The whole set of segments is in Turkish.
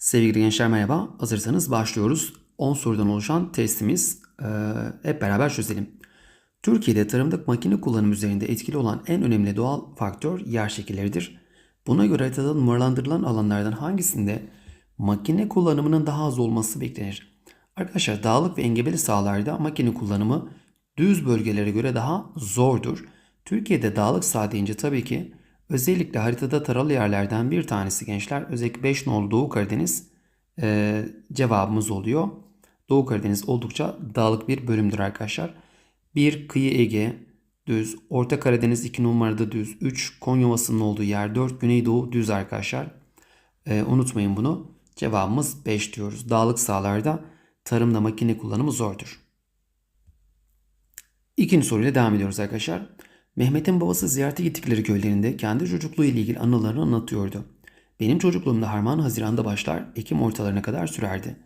Sevgili gençler merhaba. Hazırsanız başlıyoruz. 10 sorudan oluşan testimiz e, hep beraber çözelim. Türkiye'de tarımda makine kullanımı üzerinde etkili olan en önemli doğal faktör yer şekilleridir. Buna göre haritada numaralandırılan alanlardan hangisinde makine kullanımının daha az olması beklenir? Arkadaşlar dağlık ve engebeli sahalarda makine kullanımı düz bölgelere göre daha zordur. Türkiye'de dağlık saha tabii ki özellikle haritada taralı yerlerden bir tanesi gençler. Özellikle 5 nolu Doğu Karadeniz e, cevabımız oluyor. Doğu Karadeniz oldukça dağlık bir bölümdür arkadaşlar. 1 kıyı Ege düz, Orta Karadeniz 2 numarada düz, 3 Konya Ovası'nın olduğu yer, 4 Güneydoğu düz arkadaşlar. E, unutmayın bunu. Cevabımız 5 diyoruz. Dağlık sahalarda tarımda makine kullanımı zordur. İkinci soruyla devam ediyoruz arkadaşlar. Mehmet'in babası ziyarete gittikleri köylerinde kendi çocukluğu ile ilgili anılarını anlatıyordu. Benim çocukluğumda harman Haziran'da başlar, Ekim ortalarına kadar sürerdi.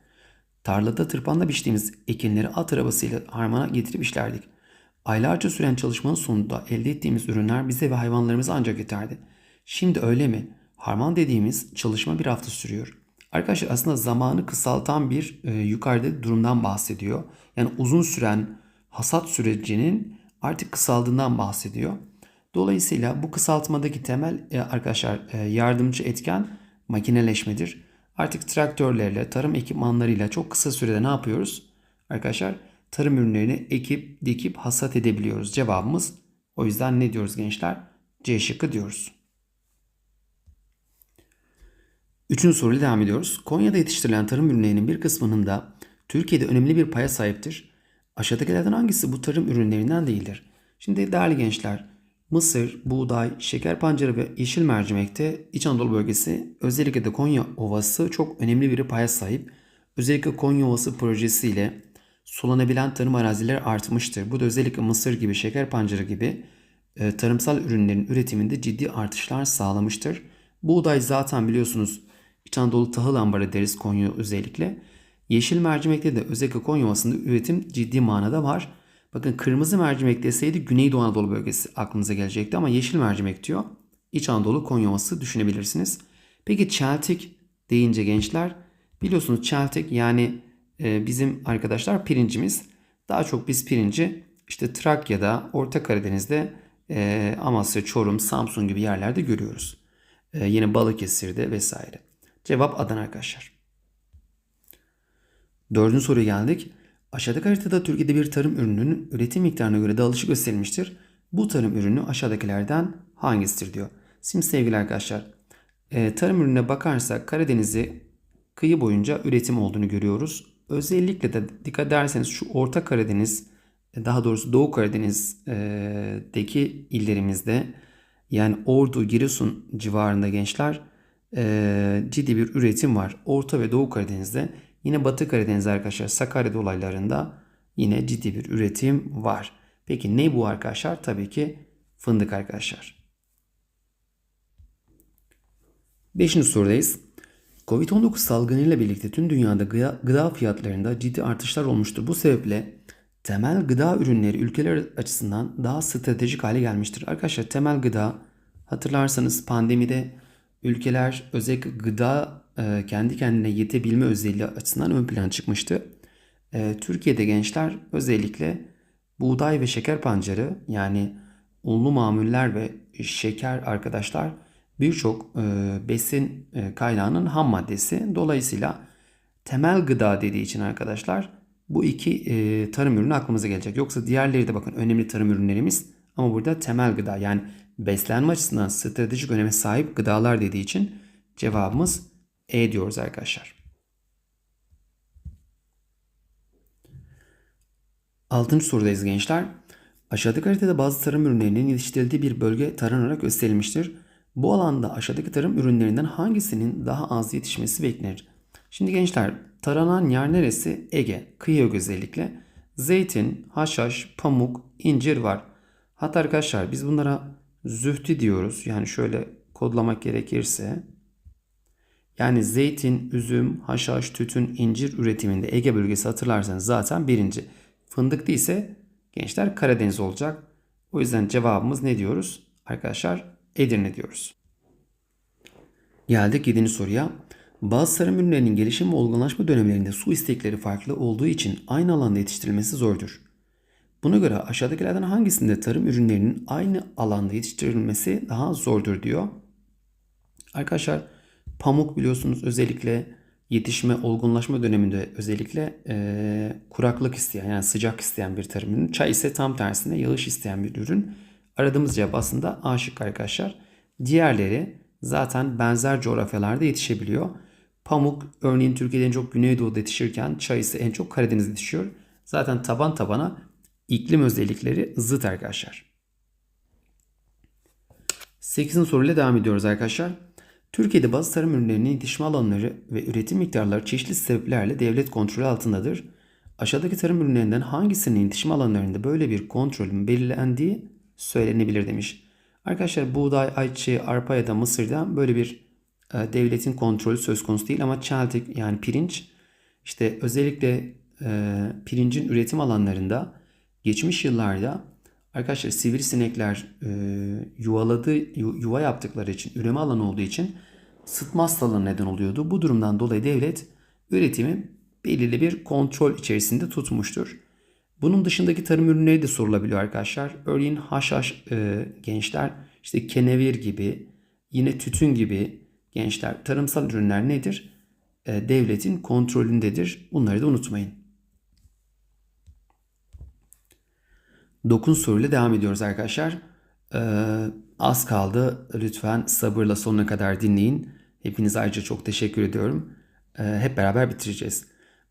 Tarlada tırpanla biçtiğimiz ekinleri at arabasıyla harmana getirip işlerdik. Aylarca süren çalışmanın sonunda elde ettiğimiz ürünler bize ve hayvanlarımıza ancak yeterdi. Şimdi öyle mi? Harman dediğimiz çalışma bir hafta sürüyor. Arkadaşlar aslında zamanı kısaltan bir e, yukarıda durumdan bahsediyor. Yani uzun süren hasat sürecinin artık kısaldığından bahsediyor. Dolayısıyla bu kısaltmadaki temel e, arkadaşlar e, yardımcı etken makineleşmedir. Artık traktörlerle, tarım ekipmanlarıyla çok kısa sürede ne yapıyoruz? Arkadaşlar tarım ürünlerini ekip, dikip hasat edebiliyoruz. Cevabımız o yüzden ne diyoruz gençler? C şıkkı diyoruz. Üçüncü soruyla devam ediyoruz. Konya'da yetiştirilen tarım ürünlerinin bir kısmının da Türkiye'de önemli bir paya sahiptir. Aşağıdakilerden hangisi bu tarım ürünlerinden değildir? Şimdi değerli gençler, mısır, buğday, şeker pancarı ve yeşil mercimekte İç Anadolu bölgesi özellikle de Konya Ovası çok önemli bir paya sahip. Özellikle Konya Ovası projesiyle sulanabilen tarım arazileri artmıştır. Bu da özellikle mısır gibi, şeker pancarı gibi e, tarımsal ürünlerin üretiminde ciddi artışlar sağlamıştır. Buğday zaten biliyorsunuz İç Anadolu tahıl ambarı deriz Konya özellikle. Yeşil mercimekte de özellikle Konya Ovası'nda üretim ciddi manada var. Bakın kırmızı mercimek deseydi Güneydoğu Anadolu bölgesi aklınıza gelecekti ama yeşil mercimek diyor. İç Anadolu Konya Ovası düşünebilirsiniz. Peki çeltik deyince gençler biliyorsunuz çeltik yani e, bizim arkadaşlar pirincimiz. Daha çok biz pirinci işte Trakya'da, Orta Karadeniz'de, e, Amasya, Çorum, Samsun gibi yerlerde görüyoruz. E, yine Balıkesir'de vesaire. Cevap Adana arkadaşlar. Dördüncü soruya geldik. Aşağıdaki haritada Türkiye'de bir tarım ürününün üretim miktarına göre dağılışı gösterilmiştir. Bu tarım ürünü aşağıdakilerden hangisidir diyor. Şimdi sevgili arkadaşlar e, tarım ürününe bakarsak Karadeniz'i kıyı boyunca üretim olduğunu görüyoruz. Özellikle de dikkat ederseniz şu Orta Karadeniz daha doğrusu Doğu Karadeniz'deki illerimizde yani Ordu, Giresun civarında gençler e, ciddi bir üretim var. Orta ve Doğu Karadeniz'de Yine Batı Karadeniz arkadaşlar Sakarya dolaylarında yine ciddi bir üretim var. Peki ne bu arkadaşlar? Tabii ki fındık arkadaşlar. Beşinci sorudayız. Covid-19 salgınıyla birlikte tüm dünyada gıda, gıda fiyatlarında ciddi artışlar olmuştur. Bu sebeple temel gıda ürünleri ülkeler açısından daha stratejik hale gelmiştir. Arkadaşlar temel gıda hatırlarsanız pandemide ülkeler özellikle gıda e, kendi kendine yetebilme özelliği açısından ön plana çıkmıştı. E, Türkiye'de gençler özellikle buğday ve şeker pancarı yani unlu mamuller ve şeker arkadaşlar birçok e, besin kaynağının ham maddesi. Dolayısıyla temel gıda dediği için arkadaşlar bu iki tarım ürünü aklımıza gelecek. Yoksa diğerleri de bakın önemli tarım ürünlerimiz ama burada temel gıda yani beslenme açısından stratejik öneme sahip gıdalar dediği için cevabımız E diyoruz arkadaşlar. Altıncı sorudayız gençler. Aşağıdaki haritada bazı tarım ürünlerinin yetiştirildiği bir bölge taranarak gösterilmiştir. Bu alanda aşağıdaki tarım ürünlerinden hangisinin daha az yetişmesi beklenir? Şimdi gençler taranan yer neresi? Ege, kıyı özellikle. Zeytin, haşhaş, pamuk, incir var. Hatta arkadaşlar biz bunlara zühtü diyoruz. Yani şöyle kodlamak gerekirse yani zeytin, üzüm, haşhaş, tütün, incir üretiminde Ege bölgesi hatırlarsanız zaten birinci. Fındık ise gençler Karadeniz olacak. O yüzden cevabımız ne diyoruz? Arkadaşlar Edirne diyoruz. Geldik 7. soruya. Bazı tarım ürünlerinin gelişim ve olgunlaşma dönemlerinde su istekleri farklı olduğu için aynı alanda yetiştirilmesi zordur. Buna göre aşağıdakilerden hangisinde tarım ürünlerinin aynı alanda yetiştirilmesi daha zordur diyor. Arkadaşlar pamuk biliyorsunuz özellikle yetişme, olgunlaşma döneminde özellikle e, kuraklık isteyen yani sıcak isteyen bir tarım ürünü. Çay ise tam tersine yağış isteyen bir ürün. Aradığımız cevap aslında A şıkkı arkadaşlar. Diğerleri zaten benzer coğrafyalarda yetişebiliyor. Pamuk örneğin Türkiye'de en çok Güneydoğu'da yetişirken çay ise en çok Karadeniz'de yetişiyor. Zaten taban tabana iklim özellikleri zıt arkadaşlar. 8. soruyla devam ediyoruz arkadaşlar. Türkiye'de bazı tarım ürünlerinin yetişme alanları ve üretim miktarları çeşitli sebeplerle devlet kontrolü altındadır. Aşağıdaki tarım ürünlerinden hangisinin yetişme alanlarında böyle bir kontrolün belirlendiği söylenebilir demiş. Arkadaşlar buğday, ayçiçeği, arpa ya da mısırda böyle bir e, devletin kontrolü söz konusu değil ama çeltik yani pirinç işte özellikle e, pirincin üretim alanlarında geçmiş yıllarda arkadaşlar sivrisinekler e, yuvaladı yuva yaptıkları için üreme alanı olduğu için sıtma hastalığı neden oluyordu. Bu durumdan dolayı devlet üretimi belirli bir kontrol içerisinde tutmuştur. Bunun dışındaki tarım ürünleri de sorulabiliyor arkadaşlar. Örneğin haşhaş e, gençler işte kenevir gibi yine tütün gibi gençler tarımsal ürünler nedir? E, devletin kontrolündedir. Bunları da unutmayın. Dokun soruyla devam ediyoruz arkadaşlar. Ee, az kaldı. Lütfen sabırla sonuna kadar dinleyin. Hepinize ayrıca çok teşekkür ediyorum. Ee, hep beraber bitireceğiz.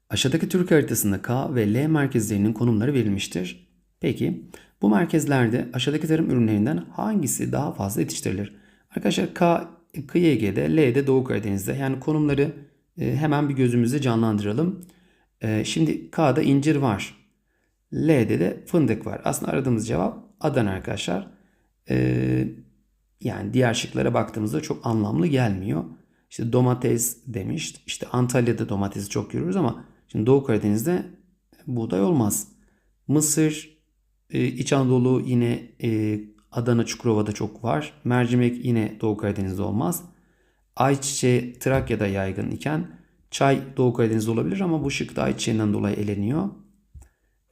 Aşağıdaki Türk haritasında K ve L merkezlerinin konumları verilmiştir. Peki bu merkezlerde aşağıdaki tarım ürünlerinden hangisi daha fazla yetiştirilir? Arkadaşlar K kıyı Ege'de, L de Doğu Karadeniz'de. Yani konumları e, hemen bir gözümüzde canlandıralım. E, şimdi K'da incir var. L'de de fındık var. Aslında aradığımız cevap Adana arkadaşlar. Ee, yani diğer şıklara baktığımızda çok anlamlı gelmiyor. İşte domates demiş. İşte Antalya'da domatesi çok görüyoruz ama şimdi Doğu Karadeniz'de buğday olmaz. Mısır, e, İç Anadolu yine e, Adana, Çukurova'da çok var. Mercimek yine Doğu Karadeniz'de olmaz. Ayçiçeği Trakya'da yaygın iken çay Doğu Karadeniz'de olabilir ama bu şık da ayçiçeğinden dolayı eleniyor.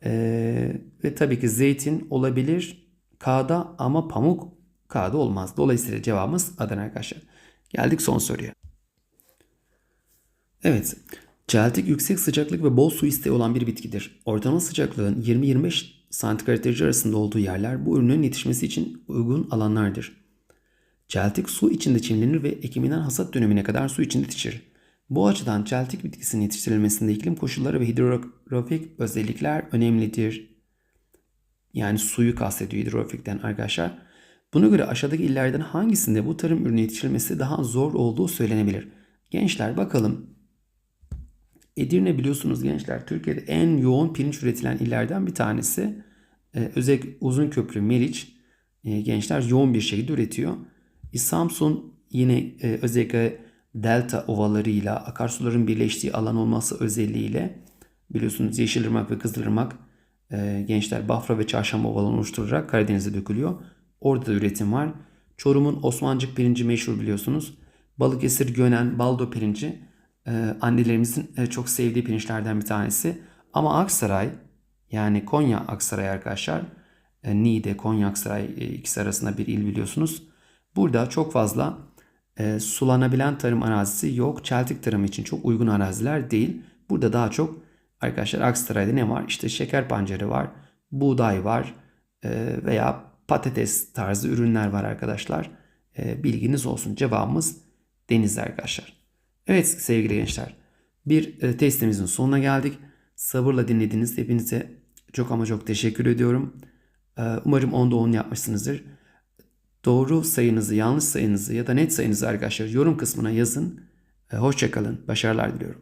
Ee, ve tabii ki zeytin olabilir K'da ama pamuk K'da olmaz. Dolayısıyla cevabımız Adana arkadaşlar. Geldik son soruya. Evet. Celtik yüksek sıcaklık ve bol su isteği olan bir bitkidir. Ortalama sıcaklığın 20-25 santigrat derece arasında olduğu yerler bu ürünün yetişmesi için uygun alanlardır. Celtik su içinde çimlenir ve ekiminden hasat dönemine kadar su içinde yetişir. Bu açıdan çeltik bitkisinin yetiştirilmesinde iklim koşulları ve hidrografik özellikler önemlidir. Yani suyu kastediyor hidrografikten arkadaşlar. Buna göre aşağıdaki illerden hangisinde bu tarım ürünü yetiştirilmesi daha zor olduğu söylenebilir. Gençler bakalım. Edirne biliyorsunuz gençler Türkiye'de en yoğun pirinç üretilen illerden bir tanesi. Ee, özellikle uzun köprü Meriç e, gençler yoğun bir şekilde üretiyor. E, Samsun yine e, özellikle delta ovalarıyla akarsuların birleştiği alan olması özelliğiyle biliyorsunuz Yeşilırmak ve Kızılırmak e, gençler Bafra ve Çarşamba ovalarını oluşturarak Karadeniz'e dökülüyor. Orada da üretim var. Çorum'un Osmancık pirinci meşhur biliyorsunuz. Balıkesir Gönen Baldo pirinci e, annelerimizin e, çok sevdiği pirinçlerden bir tanesi. Ama Aksaray yani Konya Aksaray arkadaşlar e, Niğde Konya Aksaray e, ikisi arasında bir il biliyorsunuz. Burada çok fazla e, sulanabilen tarım arazisi yok. Çeltik tarım için çok uygun araziler değil. Burada daha çok arkadaşlar Aksaray'da ne var? İşte şeker pancarı var, buğday var e, veya patates tarzı ürünler var arkadaşlar. E, bilginiz olsun. Cevabımız denizde arkadaşlar. Evet sevgili gençler. Bir e, testimizin sonuna geldik. Sabırla dinlediğiniz hepinize çok ama çok teşekkür ediyorum. E, umarım onda 10 yapmışsınızdır. Doğru sayınızı, yanlış sayınızı ya da net sayınızı arkadaşlar yorum kısmına yazın. Hoşçakalın. Başarılar diliyorum.